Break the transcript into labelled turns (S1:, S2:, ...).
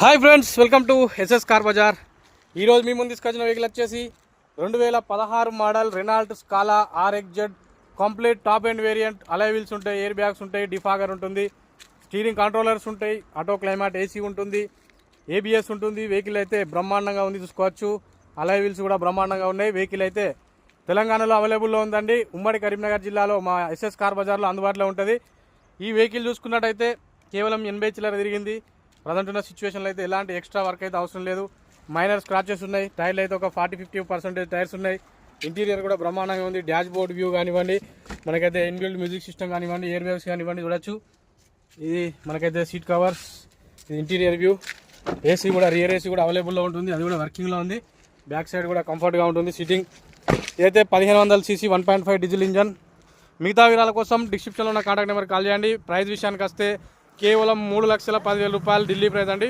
S1: Hi friends welcome to SS car bazaar. ఈరోజు మీ ముందు తీసుకొచ్చిన వెహికల్ వచ్చేసి రెండు వేల పదహారు model Renault Scala RXZ complete top and variant alloy wheels ఉంటాయి ఎయిర్ బ్యాగ్స్ ఉంటాయి డిఫాగర్ ఉంటుంది స్టీరింగ్ కంట్రోలర్స్ ఉంటాయి ఆటో క్లైమాట్ ఏసీ ఉంటుంది ఏబిఎస్ ఉంటుంది. వెహికల్ అయితే బ్రహ్మాండంగా ఉంది చూసుకోవచ్చు. అలై వీల్స్ కూడా బ్రహ్మాండంగా ఉన్నాయి. వెహికల్ అయితే తెలంగాణలో అవైలబుల్లో ఉందండి. ఉమ్మడి కరీంనగర్ జిల్లాలో మా ఎస్ఎస్ కార్ బజార్లో అందుబాటులో ఉంటుంది. ఈ వెహికల్ చూసుకున్నట్టయితే కేవలం ఎనభై చిల్లర తిరిగింది. ప్రజెంట్ ఉన్న సిచ్యువేషన్లో అయితే ఎలాంటి ఎక్స్ట్రా వర్క్ అయితే అవసరం లేదు. మైనర్ స్క్రాచెస్ ఉన్నాయి. టైర్లు అయితే ఒక ఫార్టీ ఫిఫ్టీ పర్సెంటేజ్ టైర్స్ ఉన్నాయి. ఇంటీరియర్ కూడా బ్రహ్మాండంగా ఉంది. డాష్ బోర్డ్ వ్యూ కానివ్వండి మనకైతే ఇన్బిల్డ్ మ్యూజిక్ సిస్టమ్ కానివ్వండి ఎయిర్ బ్యాగ్స్ కానివ్వండి చూడొచ్చు. ఇది మనకైతే సీట్ కవర్స్ ఇది ఇంటీరియర్ వ్యూ ఏసీ కూడా రియర్ ఏసీ కూడా అవైలబుల్లో ఉంటుంది. అది కూడా వర్కింగ్లో ఉంది. బ్యాక్ సైడ్ కూడా కంఫర్ట్గా ఉంటుంది సీటింగ్ ఇదైతే పదిహేను వందల CC one point five diesel engine మిగతా వివరాల కోసం డిస్క్రిప్షన్లో ఉన్న కాంటాక్ట్ నెంబర్ కాల్ చేయండి. ప్రైస్ విషయానికి వస్తే కేవలం మూడు లక్షల పదివేల రూపాయలు ఢిల్లీ ప్రైజ్ అండి